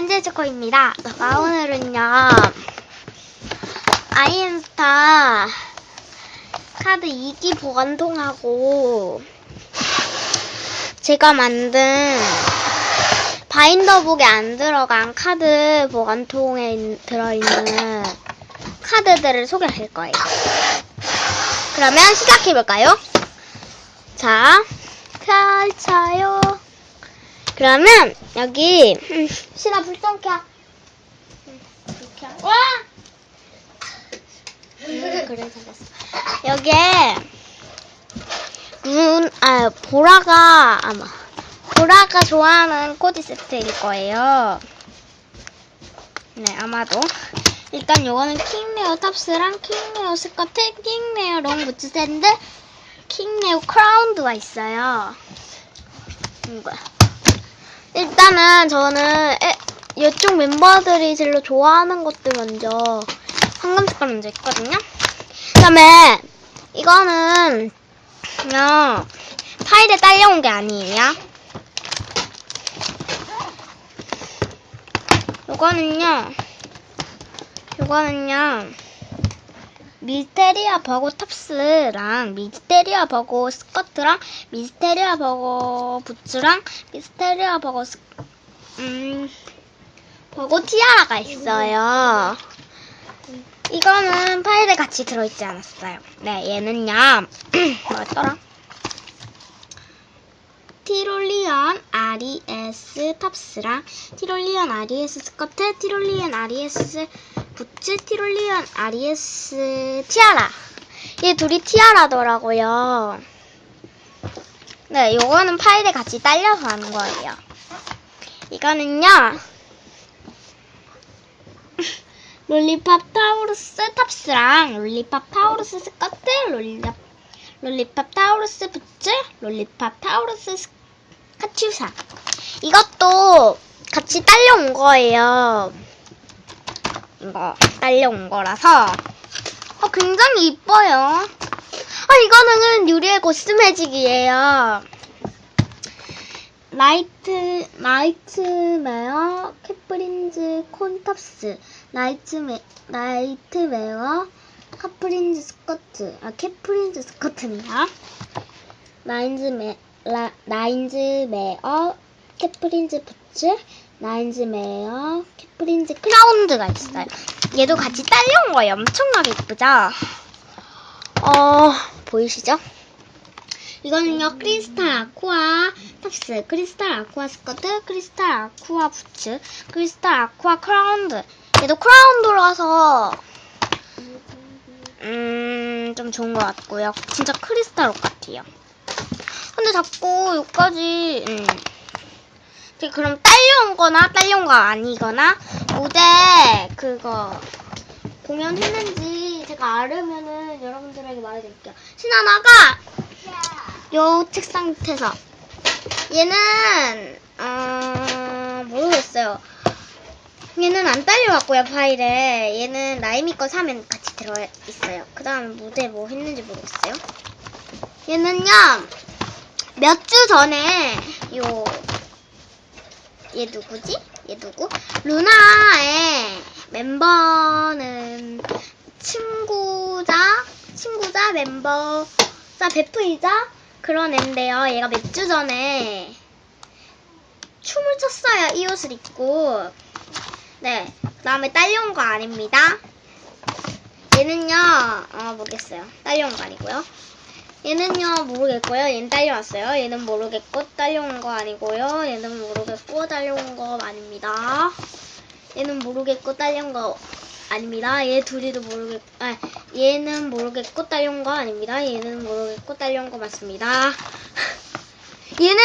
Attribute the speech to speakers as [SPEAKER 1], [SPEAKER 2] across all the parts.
[SPEAKER 1] 엔젤즈코입니다. 제가 오늘은요, 아이엔스타 카드 2기 보관통하고, 제가 만든 바인더북에 안 들어간 카드 보관통에 있- 들어있는 카드들을 소개할 거예요. 그러면 시작해볼까요? 자, 펼쳐요. 그러면 여기 음, 신아 불좀 켜. 와! 음, 그래 잘했어. 여기에 룬, 아 보라가 아마 보라가 좋아하는 코디 세트일 거예요. 네 아마도 일단 요거는 킹레어 탑스랑 킹레어 스커트, 킹레어 롱 부츠 샌드, 킹레어 크라운드가 있어요. 이거. 일단은 저는 에, 이쪽 멤버들이 제일 좋아하는 것들 먼저 황금 색깔 먼저 있거든요. 그다음에 이거는 그냥 파일에 딸려온 게 아니에요. 요거는요. 요거는요. 미스테리아 버거 탑스랑 미스테리아 버거 스커트랑 미스테리아 버거 부츠랑 미스테리아 버거 스, 음, 버거 티아라가 있어요. 이거는 파일에 같이 들어있지 않았어요. 네, 얘는요. 뭐였더라? 티롤리언 RES 탑스랑 티롤리언 RES 스커트, 티롤리언 RES 부츠, 티롤리언 RES 티아라. 얘 둘이 티아라더라고요. 네, 요거는 파일에 같이 딸려서 하는 거예요. 이거는요. 롤리팝 타우루스 탑스랑 롤리팝 타우루스 스커트, 롤리팝, 롤리팝 타우루스 부츠, 롤리팝 타우루스 스- 카츄사. 이것도 같이 딸려온 거예요. 이거 딸려온 거라서 어, 굉장히 이뻐요. 아, 이거는 유리의 고스매직이에요. 나이트, 나이트메어, 캐프린즈 콘탑스, 나이트메, 나이트웨어, 카프린즈 스커트, 아, 캐프린즈 스커트입니다. 나인즈메, 라, 나인즈메어, 캐프린즈 부츠, 나인즈메어, 캐프린즈 크라운드가 있어요. 얘도 같이 딸려온 거예요. 엄청나게 이쁘죠? 어, 보이시죠? 이거는요, 크리스탈 아쿠아 탑스, 크리스탈 아쿠아 스커트, 크리스탈 아쿠아 부츠, 크리스탈 아쿠아 크라운드. 얘도 크라운드라서, 음, 좀 좋은 것 같고요. 진짜 크리스탈 옷 같아요. 근데 자꾸 여기까지, 음. 그럼 딸려온 거나 딸려온 거 아니거나, 무대, 그거, 공연했는지 제가 알으면은 여러분들에게 말해드릴게요. 신하나가 요 책상 밑에서 얘는 어 모르겠어요. 얘는 안 딸려왔고요 파일에 얘는 라이미 거 사면 같이 들어 있어요. 그 다음 무대 뭐 했는지 모르겠어요. 얘는요 몇 주 전에 요 얘 누구지? 얘 누구? 루나의 멤버는 친구자, 친구자, 멤버자, 베프이자 그런 앤데요. 얘가 몇 주 전에 춤을 췄어요. 이 옷을 입고. 네. 그 다음에 딸려온 거 아닙니다. 얘는요, 어, 모르겠어요. 딸려온 거 아니고요. 얘는요, 모르겠고요. 얘는 딸려왔어요. 얘는 모르겠고, 딸려온 거 아니고요. 얘는 모르겠고, 딸려온 거 아닙니다. 얘는 모르겠고, 딸려온 거 아닙니다. 얘 둘이도 모르겠, 아, 얘는 모르겠고, 딸려온 거 아닙니다. 얘는 모르겠고, 딸려온 거 맞습니다. 얘는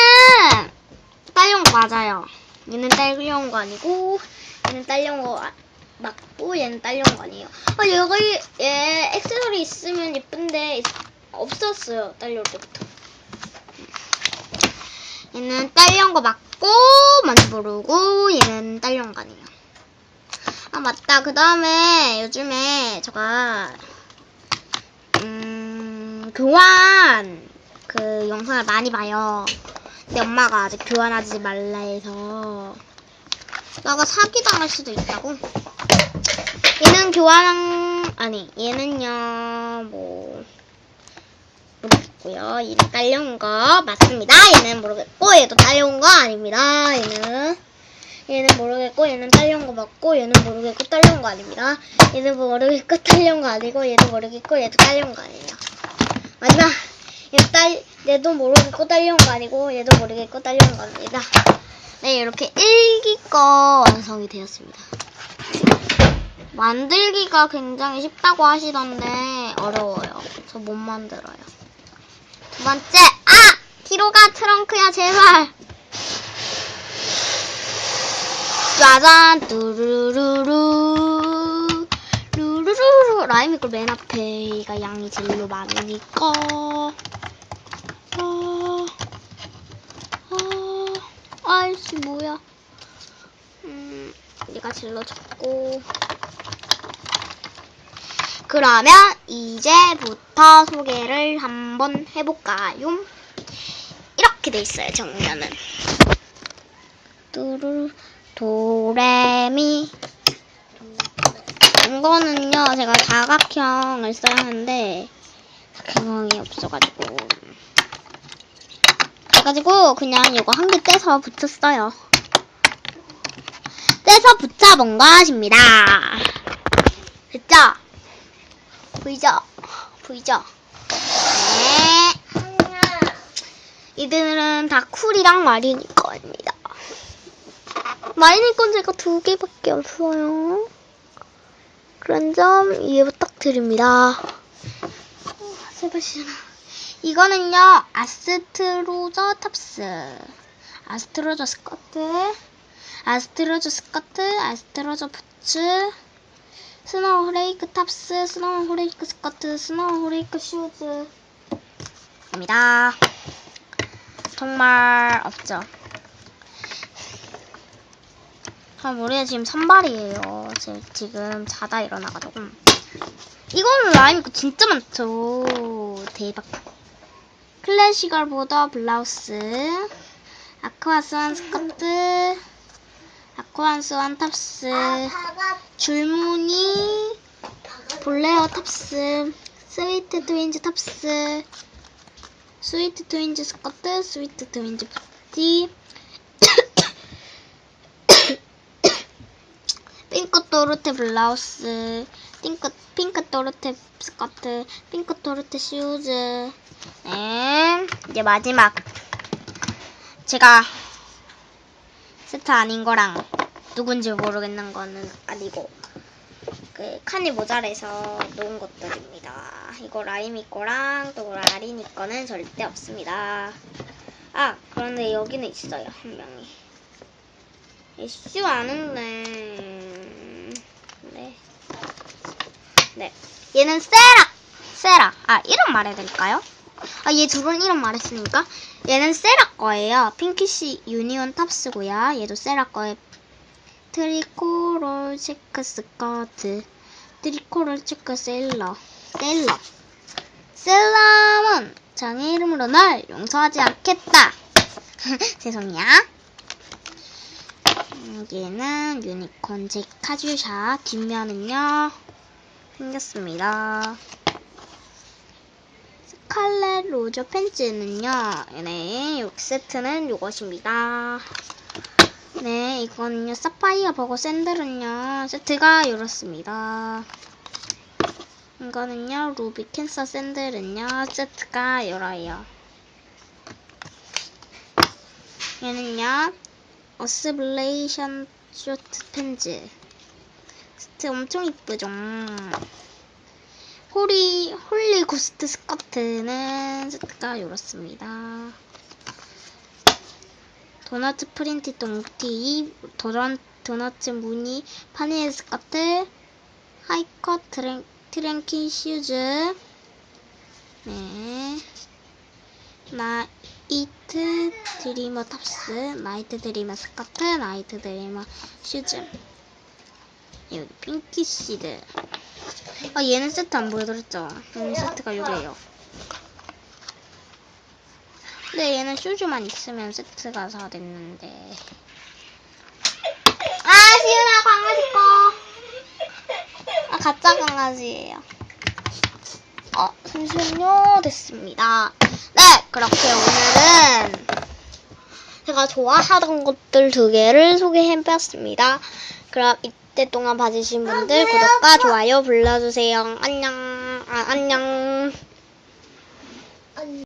[SPEAKER 1] 딸려온 거 맞아요. 얘는 딸려온 거 아니고, 얘는 딸려온 거 아- 맞고, 얘는 딸려온 거 아니에요. 아, 여기, 얘 액세서리 있으면 예쁜데, 없었어요. 딸려올 때부터. 얘는 딸려온 거 맞고, 뭔지 모르고, 얘는 딸려온 거 아니에요. 아, 맞다. 그 다음에 요즘에 제가, 음, 교환, 그 영상을 많이 봐요. 근데 엄마가 아직 교환하지 말라 해서, 나가 사기당할 수도 있다고. 얘는 교환, 아니, 얘는요, 뭐, 모르겠고요. 얘는 딸려온 거 맞습니다. 얘는 모르겠고, 얘도 딸려온 거 아닙니다. 얘는. 얘는 모르겠고, 얘는 딸려온 거 맞고, 얘는 모르겠고, 딸려온 거 아닙니다. 얘는 모르겠고, 딸려온 거 아니고, 얘도 모르겠고, 얘도 딸려온 거 아니에요. 마지막. 얘도 딸, 얘도 모르겠고, 딸려온 거 아니고, 얘도 모르겠고, 딸려온 거 아닙니다. 네, 이렇게 일기 거 완성이 되었습니다. 만들기가 굉장히 쉽다고 하시던데 어려워요. 저 못 만들어요. 두 번째, 아! 뒤로 가 트렁크야 제발. 짜잔 뚜루루루. 루루루루. 라임이 걸맨 앞에 이가 양이 제일로 많으니까. 아, 아, 아이씨 뭐야. 음 얘가 제일로 적고 그러면 이제부터 소개를 한번 해볼까요? 이렇게 돼 있어요 정면은. 뚜루 도레미. 이거는요 제가 사각형을 써야 하는데 사각형이 없어가지고. 그래가지고 그냥 이거 한 개 떼서 붙였어요. 떼서 붙여본 것입니다. 됐죠? 보이죠? 보이죠? 네 이들은 다 쿨이랑 마리니 거입니다 마이니 건 제가 두 개밖에 없어요. 그런 점 이해 부탁드립니다. 어, 제발 싫어. 이거는요, 아스트로저 탑스. 아스트로저 스커트. 아스트로저 스커트. 아스트로저 부츠. 스노우 호레이크 탑스. 스노우 호레이크 스커트. 스노우 호레이크 슈즈. 입니다. 정말 없죠. 아, 우리가 지금 선발이에요. 제, 지금 자다 일어나가지고. 이거는 라임 거 진짜 많죠. 대박. 클래시걸보다 블라우스. 아쿠아스완 스커트. 아쿠아스완 탑스. 줄무늬. 볼레어 탑스. 스위트 트윈즈 탑스. 스위트 트윈즈 스커트. 스위트 트윈즈 부티. 핑크 또르테 블라우스, 핑크, 핑크 또르테 스커트, 핑크 또르테 슈즈. 네, 이제 마지막. 제가 세트 아닌 거랑 누군지 모르겠는 거는 아니고, 그, 칸이 모자라서 놓은 것들입니다. 이거 라임이 거랑 또 라린이 거는 절대 없습니다. 아, 그런데 여기는 있어요, 한 명이. 이슈 아는데. 네. 네. 얘는 세라. 세라. 아, 이름 말해야 될까요? 아, 얘 둘은 이름 말했으니까. 얘는 세라 거예요. 핑키시 유니온 탑스고요. 얘도 세라 거에 트리코롤 체크 스커트. 트리코롤 체크 셀러. 셀러. 셀러는 장애 이름으로 날 용서하지 않겠다. 죄송해요. 음, 얘는 유니콘 제 카주샤 뒷면은요 생겼습니다. 스칼렛 로저 팬츠는요 네, 요 세트는 요것입니다. 네, 이거는요 사파이어 버거 샌들은요 세트가 이렇습니다. 이거는요 루비 캔서 샌들은요 세트가 이러요. 얘는요 어스블레이션 쇼트 팬츠 스트 엄청 이쁘죠 홀리 홀리 고스트 스커트는 세트가 이렇습니다. 도넛 프린티 똥티 도넛 도넛 무늬 파니엘 스커트 하이컷 트랭, 트랭키 슈즈. 네. 나이트 드리머 탑스, 나이트 드리머 스커트, 나이트 드리머 슈즈. 여기 핑키씨들 아 얘는 세트 안 보여드렸죠? 얘는 세트가 요래요. 근데 얘는 쇼즈만 있으면 세트가 다 됐는데. 아 시윤아 강아지 거아 가짜 강아지예요. 어 잠시만요 됐습니다. 네 그렇게 오늘은 제가 좋아하던 것들 두 개를 소개해봤습니다. 그럼 이 이때 동안 봐주신 분들 구독과 좋아요 불러주세요. 안녕. 아, 안녕.